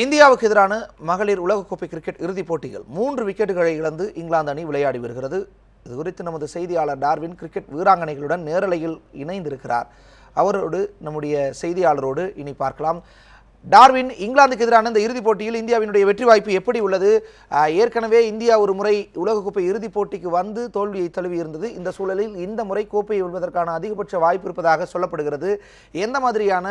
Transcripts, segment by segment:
இந்தியாவுக்கு எதிரான மகளிர் உலகக்கோப்பை கிரிக்கெட் இறுதிப் போட்டிகள். மூன்று விக்கெட்டுகளை இழந்து இங்கிலாந்து அணி விளையாடி வருகிறது. இது குறித்து நமது செய்தியாளர் டார்வின் கிரிக்கெட் வீராங்கனைகளுடன் நேரலையில் இணைந்திருக்கிறார். அவரோடு நம்முடைய செய்தியாளரோடு இனி பார்க்கலாம். டார்வின் இங்கிலாந்துக்கு எதிரான இந்த இறுதிப் போட்டியில் இந்தியாவினுடைய வெற்றி வாய்ப்பு எப்படி உள்ளது? ஏற்கனவே இந்தியா ஒரு முறை உலகக்கோப்பை இறுதிப் போட்டிக்கு வந்து தோல்வியை தழுவி இருந்தது. இந்த சூழலில் இந்த முறை கோப்பையை வெல்வதற்கான அதிகபட்ச வாய்ப்பு இருப்பதாக சொல்லப்படுகிறது. எந்த மாதிரியான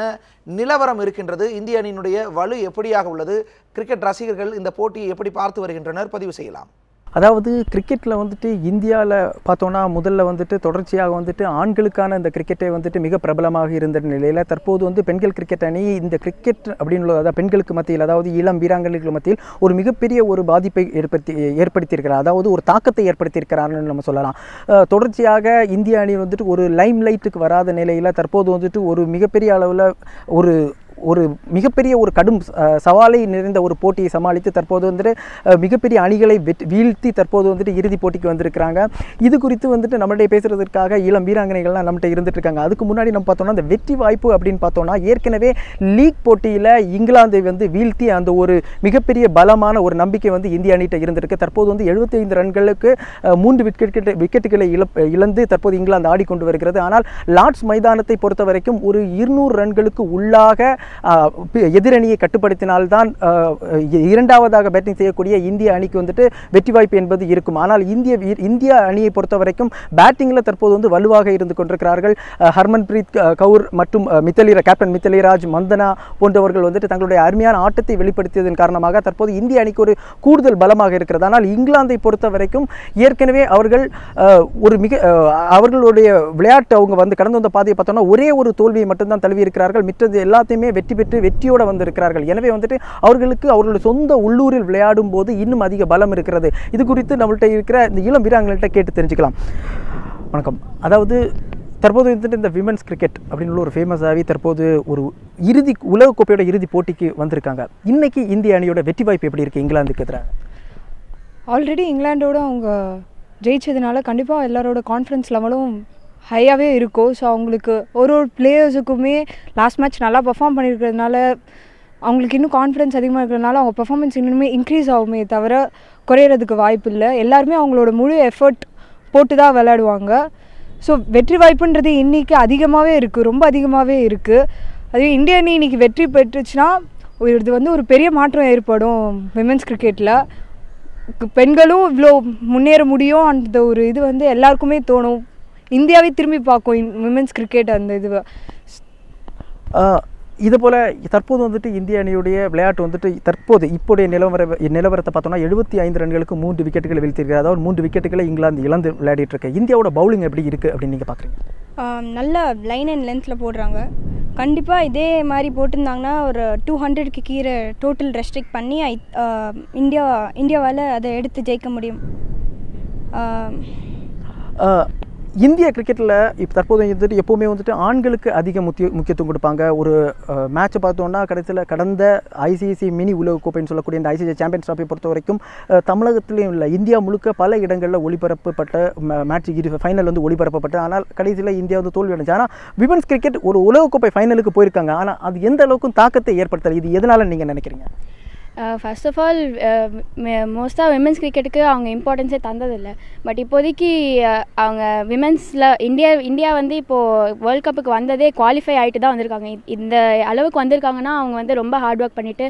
நிலவரம் இருக்கின்றது? இந்திய அணியினுடைய வலு எப்படியாக உள்ளது? கிரிக்கெட் ரசிகர்கள் இந்த போட்டியை எப்படி பார்த்து வருகின்றனர்? பதிவு செய்யலாம். அதாவது கிரிக்கெட்டில் வந்துட்டு இந்தியாவில் பார்த்தோன்னா முதல்ல வந்துட்டு தொடர்ச்சியாக வந்துட்டு ஆண்களுக்கான இந்த கிரிக்கெட்டை வந்துட்டு மிக பிரபலமாக இருந்த நிலையில் தற்போது வந்து பெண்கள் கிரிக்கெட் அணி இந்த கிரிக்கெட் அப்படின்னு அதாவது பெண்களுக்கு மத்தியில் அதாவது இளம் வீராங்கனைகள் மத்தியில் ஒரு மிகப்பெரிய ஒரு பாதிப்பை ஏற்படுத்தி ஏற்படுத்தியிருக்கிறார். அதாவது ஒரு தாக்கத்தை ஏற்படுத்தியிருக்கிறார்னு நம்ம சொல்லலாம். தொடர்ச்சியாக இந்திய அணி வந்துட்டு ஒரு லைம் லைட்டுக்கு வராத நிலையில் தற்போது வந்துட்டு ஒரு மிகப்பெரிய அளவில் ஒரு ஒரு மிகப்பெரிய ஒரு கடும் சவாலை நிறைந்த ஒரு போட்டியை சமாளித்து தற்போது வந்துட்டு மிகப்பெரிய அணிகளை வீழ்த்தி தற்போது வந்துட்டு இறுதிப் போட்டிக்கு வந்திருக்கிறாங்க. இது குறித்து வந்துட்டு நம்மளுடைய பேசுறதுக்காக இளம் வீராங்கனைகள்லாம் நம்மகிட்ட இருந்துட்டு இருக்காங்க அதுக்கு முன்னாடி நம்ம பார்த்தோம்னா அந்த வெற்றி வாய்ப்பு அப்படின்னு பார்த்தோம்னா ஏற்கனவே லீக் போட்டியில் இங்கிலாந்தை வந்து வீழ்த்தி அந்த ஒரு மிகப்பெரிய பலமான ஒரு நம்பிக்கை வந்து இந்திய அணிகிட்ட இருந்திருக்கு. தற்போது வந்து 75 ரன்களுக்கு மூன்று விக்கெட் விக்கெட்டுகளை இழந்து தற்போது இங்கிலாந்து ஆடிக்கொண்டு வருகிறது. ஆனால் லார்ட்ஸ் மைதானத்தை பொறுத்த வரைக்கும் ஒரு இருநூறு ரன்களுக்கு உள்ளாக எதிரணியை கட்டுப்படுத்தினால்தான் இரண்டாவதாக பேட்டிங் செய்யக்கூடிய இந்திய அணிக்கு வந்துட்டு வெற்றி வாய்ப்பு என்பது இருக்கும். ஆனால் இந்திய இந்திய அணியை பொறுத்த வரைக்கும் பேட்டிங்கில் தற்போது வந்து வலுவாக இருந்து கொண்டிருக்கிறார்கள். ஹர்மன்பிரீத் கவுர் மற்றும் அஹ், மித்தலி கேப்டன் மித்தலிராஜ் மந்தனா போன்றவர்கள் வந்துட்டு தங்களுடைய அருமையான ஆட்டத்தை வெளிப்படுத்தியதன் காரணமாக தற்போது இந்திய அணிக்கு ஒரு கூடுதல் பலமாக இருக்கிறது. ஆனால் இங்கிலாந்தை பொறுத்த வரைக்கும் ஏற்கனவே அவர்கள் ஒரு மிக அவர்களுடைய விளையாட்டு அவங்க வந்து கடந்து வந்த பாதையை பார்த்தோம்னா ஒரே ஒரு தோல்வியை மட்டும்தான் தழுவி இருக்கிறார்கள். மித்தது எல்லாத்தையுமே வெற்றி பெற்று வெற்றியோடு வந்திருக்கிறார்கள். எனவே வந்துட்டு அவர்களுக்கு அவர்களுடைய சொந்த உள்ளூரில் விளையாடும் போது இன்னும் அதிக பலம் இருக்கிறது. இது குறித்து நம்மள்ட்ட இருக்கிற இந்த இளம் வீராங்கள்கிட்ட கேட்டு தெரிஞ்சுக்கலாம். வணக்கம். அதாவது தற்போது வந்துட்டு இந்த விமன்ஸ் கிரிக்கெட் அப்படின்னு உள்ள ஒரு ஃபேமஸாகவே தற்போது ஒரு இறுதி உலகக்கோப்பையோட இறுதி போட்டிக்கு வந்திருக்காங்க. இன்றைக்கி இந்திய அணியோட வெற்றி வாய்ப்பு எப்படி இருக்குது இங்கிலாந்துக்கு எதிராக ஆல்ரெடி இங்கிலாண்டோட அவங்க ஜெயிச்சதுனால கண்டிப்பாக எல்லாரோட கான்ஃபிடன்ஸ் லெவலும் ஹையாகவே இருக்கும். ஸோ அவங்களுக்கு ஒரு ஒரு பிளேயர்ஸுக்குமே லாஸ்ட் மேட்ச் நல்லா பெர்ஃபார்ம் பண்ணியிருக்கிறதுனால அவங்களுக்கு இன்னும் கான்ஃபிடன்ஸ் அதிகமாக இருக்கிறதுனால அவங்க பெர்ஃபார்மன்ஸ் இன்னுமே இன்க்ரீஸ் ஆகுமே தவிர குறையிறதுக்கு வாய்ப்பு இல்லை. எல்லாருமே அவங்களோட முழு எஃபர்ட் போட்டு தான் விளையாடுவாங்க. ஸோ வெற்றி வாய்ப்புன்றது இன்றைக்கி அதிகமாகவே இருக்குது ரொம்ப அதிகமாகவே இருக்குது அதே இந்திய அணி இன்னைக்கு வெற்றி பெற்றுச்சுன்னா ஒரு இது வந்து ஒரு பெரிய மாற்றம் ஏற்படும் விமென்ஸ் கிரிக்கெட்டில் பெண்களும் இவ்வளோ முன்னேற முடியும் அந்த ஒரு இது வந்து எல்லாருக்குமே தோணும். இந்தியாவே திரும்பி பார்க்கும் விமென்ஸ் கிரிக்கெட் அந்த ஆஹ் இது போல் தற்போது வந்துட்டு இந்திய அணியுடைய விளையாட்டு வந்துட்டு தற்போது இப்போடைய நிலவர நிலவரத்தை பார்த்தோம்னா எழுபத்தி ஐந்து ரன்களுக்கு மூன்று விக்கெட்டுகளை வீழ்த்திருக்கிறது அதாவது மூன்று விக்கெட்டுகளை இங்கிலாந்து இழந்து விளையாடிட்டு இருக்கு. இந்தியாவோட பவுலிங் எப்படி இருக்குது அப்படின்னு நீங்கள் பார்க்குறீங்க நல்ல லைன் அண்ட் லென்த்தில் போடுறாங்க. கண்டிப்பாக இதே மாதிரி போட்டிருந்தாங்கன்னா ஒரு டூ ஹண்ட்ரட்க்கு கீழே டோட்டல் ரெஸ்ட்ரிக்ட் பண்ணி ஐ இந்தியா இந்தியாவால் அதை எடுத்து ஜெயிக்க முடியும். இந்திய கிரிக்கெட்டில் இப்போ தற்போது வந்துட்டு எப்போவுமே வந்துட்டு ஆண்களுக்கு அதிக முக்கிய முக்கியத்துவம் கொடுப்பாங்க. ஒரு மேட்ச்சை பார்த்தோன்னா கடைசியில் கடந்த ஐசிசி மினி உலகக்கோப்பைன்னு சொல்லக்கூடிய இந்த ஐசிசி சாம்பியன்ஸ் ட்ராஃபை பொறுத்த வரைக்கும் தமிழகத்திலையும் இல்லை இந்தியா முழுக்க பல இடங்களில் ஒளிபரப்பப்பட்ட மேட்ச் இரு ஃபைனல் வந்து ஒளிபரப்பப்பட்டு ஆனால் கடைசியில் இந்தியா வந்து தோல்வி அடைஞ்சு ஆனால் விமன்ஸ் கிரிக்கெட் ஒரு உலகக்கோப்பை ஃபைனலுக்கு போயிருக்காங்க. ஆனால் அது எந்த அளவுக்கும் தாக்கத்தை ஏற்படுத்தலை? இது எதனால நீங்கள் நினைக்கிறீங்க? ஃபர்ஸ்ட் ஆஃப் ஆல் மோஸ்ட்டாக விமென்ஸ் கிரிக்கெட்டுக்கு அவங்க இம்பார்ட்டன்ஸே தந்ததில்லை. பட் இப்போதைக்கு uh, அவங்க விமென்ஸில் இந்தியா இந்தியா வந்து இப்போது வேர்ல்ட் கப்புக்கு வந்ததே குவாலிஃபை ஆகிட்டு தான் வந்திருக்காங்க இந்த அளவுக்கு வந்திருக்காங்கன்னா அவங்க வந்து ரொம்ப ஹார்ட் ஒர்க் பண்ணிவிட்டு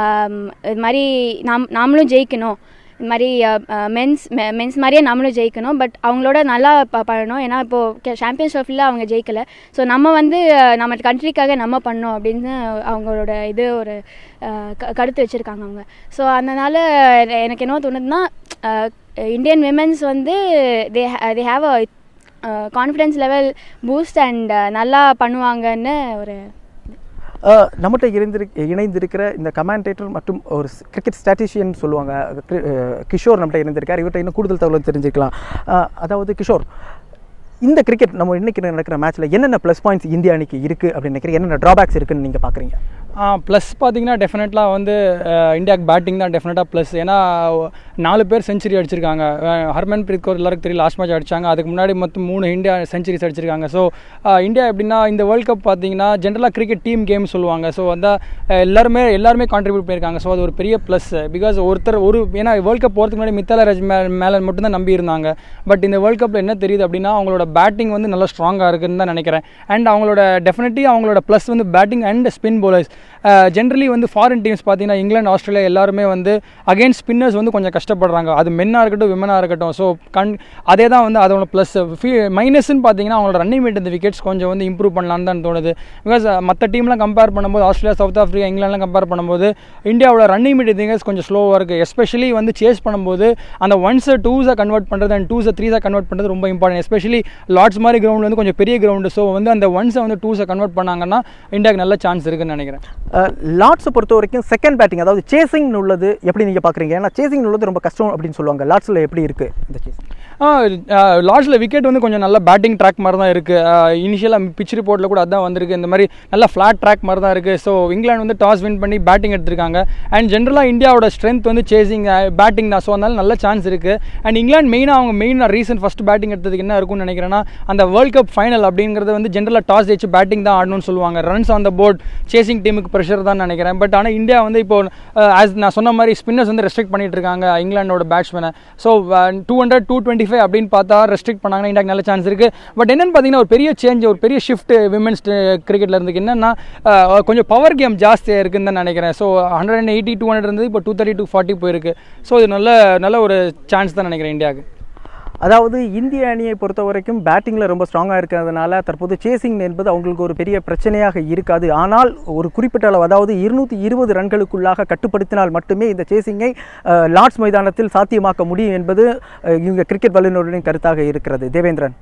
um, இது மாதிரி நாம் நாமளும் ஜெயிக்கணும். இது மாதிரி மென்ஸ் மென்ஸ் மாதிரியே நம்மளும் ஜெயிக்கணும். பட் அவங்களோட நல்லா ப பண்ணணும் ஏன்னா இப்போது சாம்பியன்ஸ் ட்ராஃபியில் அவங்க ஜெயிக்கலை. ஸோ நம்ம வந்து நம்ம கண்ட்ரிக்காக நம்ம பண்ணோம் அப்படின்னு அவங்களோட இது ஒரு க- கருத்து வச்சுருக்காங்க அவங்க. ஸோ அதனால் எனக்கு என்ன தோணுதுன்னா இந்தியன் விமென்ஸ் வந்து they they have a confidence level boost and நல்லா பண்ணுவாங்கன்னு ஒரு நம்மகிட்ட இணைந்திரு இணைந்திருக்கிற இந்த கமெண்டேட்டர் மற்றும் ஒரு கிரிக்கெட் ஸ்டாட்டிஷியன் சொல்லுவாங்க. கி- கிஷோர் நம்மகிட்ட இணைந்திருக்கார் இவர்கிட்ட இன்னும் கூடுதல் தகவல் தெரிஞ்சுக்கலாம் அதாவது கிஷோர் இந்த கிரிக்கெட் நம்ம இன்றைக்கி நடக்கிற மேட்ச்சில் என்னென்ன ப்ளஸ் பாயிண்ட்ஸ் இந்தியா அணிக்கு இருக்குது அப்படின்னு நினைக்கிறேன் என்னென்ன ட்ராபேக்ஸ் இருக்குன்னு நீங்கள் பார்க்குறீங்க ப்ளஸ் பார்த்தீங்கன்னா டெஃபினெட்லாக வந்து இந்தியாவுக்கு பேட்டிங் தான் டெஃபினட்டாக ப்ளஸ் ஏன்னா நாலு பேர் செஞ்சுரி அடிச்சிருக்காங்க. ஹர்மன் பிரீத் கௌர் எல்லாருக்கும் தெரியும் லாஸ்ட் மேட்ச் அடிச்சாங்க. அதுக்கு முன்னாடி மொத்தம் மூணு இந்தியா செஞ்சுரிஸ் அடிச்சிருக்காங்க. ஸோ இந்தியா எப்படின்னா இந்த வேர்ல்ட் கப் பார்த்தீங்கன்னா ஜென்ரலாக கிரிக்கெட் டீம் கேம் சொல்லுவாங்க. ஸோ வந்து எல்லாருமே எல்லாருமே கான்ட்ரிபியூட் பண்ணியிருக்காங்க. ஸோ அது ஒரு பெரிய ப்ளஸ் பிகாஸ் ஒருத்தர் ஒரு ஏன்னா வேர்ல்ட் கப் போகிறதுக்கு முன்னாடி மித்தால ராஜ் மே மேலே மட்டும்தான் நம்பி இருந்தாங்க பட் இந்த வேர்ல்ட் கப்பில் என்ன தெரியுது அப்படின்னா அவங்களோட பேட்டிங் வந்து நல்லா ஸ்ட்ராங்காக இருக்குன்னு தான் நினைக்கிறேன். அண்ட் அவங்களோட டெஃபினெட்லி அவங்களோட ப்ளஸ் வந்து batting and spin bowlers generally வந்து ஃபாரின் டீம்ஸ் பார்த்தீங்கன்னா இங்கிலாந்து ஆஸ்திரேலியா எல்லாருமே வந்து அகைன்ஸ்ட் ஸ்பின்னர்ஸ் வந்து கொஞ்சம் கஷ்டப்படுறாங்க. அது மென்னாக இருக்கட்டும் விமனாக இருக்கட்டும். ஸோ கண் அதே தான் வந்து அதோட ப்ளஸ் ஃபீ மைனஸ்ன்னு பார்த்தீங்கன்னா அவங்களோட ரன்னிங் மேட் இந்த விக்கெட்ஸ் கொஞ்சம் வந்து இம்ப்ரூவ் பண்ணலான்னு தான் தோணுது. பிகாஸ் மற்ற டீம்லாம் கம்பேர் பண்ணும்போது ஆஸ்திரேலியா சவுத் ஆஃப்ரிக்கா இங்கிலாந்துலாம் கம்பேர் பண்ணும்போது இந்தியாவோட ரன்னிங் மேட் திங்கர்ஸ் கொஞ்சம் ஸ்லோவாக இருக்குது எஸ்பெஷலி வந்து சேஸ் பண்ணும்போது அந்த ஒன்ஸை டூஸை கன்வெர்ட் பண்ணுறது அண்ட் டூஸை த்ரீஸை கன்வெர்ட் பண்ணுறது ரொம்ப இம்பார்ட்டன்ட் எஸ்பெஷலி லார்ட்ஸ் மாதிரி கிரவுண்ட் வந்து கொஞ்சம் பெரிய கிரவுண்டு ஸோ வந்து அந்த ஒன்ஸை வந்து டூஸை கன்வெர்ட் பண்ணாங்கன்னா இந்தியாவுக்கு நல்ல சான்ஸ் இருக்குன்னு நினைக்கிறேன். லார்ட்ஸை பொறுத்த வரைக்கும் செகண்ட் பேட்டிங் அதாவது சேசிங் உள்ளது எப்படி நீங்கள் பார்க்குறீங்க? ஏன்னா சேசிங் உள்ளது ரொம்ப கஷ்டம் அப்படின்னு சொல்லுவாங்க. லார்ட்ஸில் எப்படி இருக்குது இந்த சேசிங் லாஸ்ட்டில் விக்கெட் வந்து கொஞ்சம் நல்ல பேட்டிங் ட்ராக் மாதிரி தான் இருக்குது இனிஷியலாக பிச் ரிப்போர்ட்டில் கூட அதான் வந்திருக்கு. இந்த மாதிரி நல்ல ஃப்ளாட் ட்ராக் மாதிரி தான் இருக்குது ஸோ இங்கிலாந்து வந்து டாஸ் வின் பண்ணி பேட்டிங் எடுத்திருக்காங்க. அண்ட் ஜென்ரலாக இந்தியாவோட ஸ்ட்ரென்த் வந்து சேசிங் பேட்டிங் தான். ஸோ அதனால நல்ல சான்ஸ் இருக்குது அண்ட் இங்கிலாந்து மெயினாக அவங்க மெயினாக ரீசன் ஃபஸ்ட் பேட்டிங் எடுத்ததுக்கு என்ன இருக்கும்னு நினைக்கிறேன்னா அந்த வேர்ல்ட் கப் ஃபைனல் அப்படிங்கிறது வந்து ஜென்ரலாக டாஸ் ஜெயிச்சு பேட்டிங் தான் ஆடணும்னு சொல்லுவாங்க. Runs on the board chasing டீமுக்கு ப்ரெஷர் தான் நினைக்கிறேன். பட் ஆனால் இந்தியா வந்து இப்போ ஆஸ் நான் சொன்ன மாதிரி ஸ்பின்னர்ஸ் வந்து ரெஸ்ட்ரிக்ட் பண்ணிட்டு இருக்காங்க இங்கிலாண்டோட பேட்ஸ்மேனை so two hundred to twenty five அப்படின்னு பார்த்தா ரெஸ்ட்ரிக்ட் பண்ணாங்கன்னா இந்தியாக்கு நல்ல சான்ஸ் இருக்குது பட் என்னன்னு பார்த்தீங்கன்னா ஒரு பெரிய சேஞ்ச் ஒரு பெரிய ஷிஃப்ட் விமென்ஸ் கிரிக்கெட்டில் இருந்து என்னன்னா uh, கொஞ்சம் பவர் கேம் ஜாஸ்தியாக இருக்குன்னு தான் நினைக்கிறேன். So hundred and eighty to hundred இருந்தது இப்போ டூ தேர்ட்டி டூ ஃபார்ட்டி போயிருக்கு. ஸோ இது நல்ல நல்ல ஒரு சான்ஸ் தான் நினைக்கிறேன் இந்தியாவுக்கு அதாவது இந்திய அணியை பொறுத்த வரைக்கும் பேட்டிங்கில் ரொம்ப ஸ்ட்ராங்காக இருக்கிறதுனால தற்போது சேசிங் என்பது அவங்களுக்கு ஒரு பெரிய பிரச்சனையாக இருக்காது. ஆனால் ஒரு குறிப்பிட்ட அளவு அதாவது இருநூற்றி இருபது ரன்களுக்குள்ளாக கட்டுப்படுத்தினால் மட்டுமே இந்த சேசிங்கை லார்ட்ஸ் மைதானத்தில் சாத்தியமாக்க முடியும் என்பது இவங்க கிரிக்கெட் வல்லுநர்களின் கருத்தாக இருக்கிறது. தேவேந்திரன்.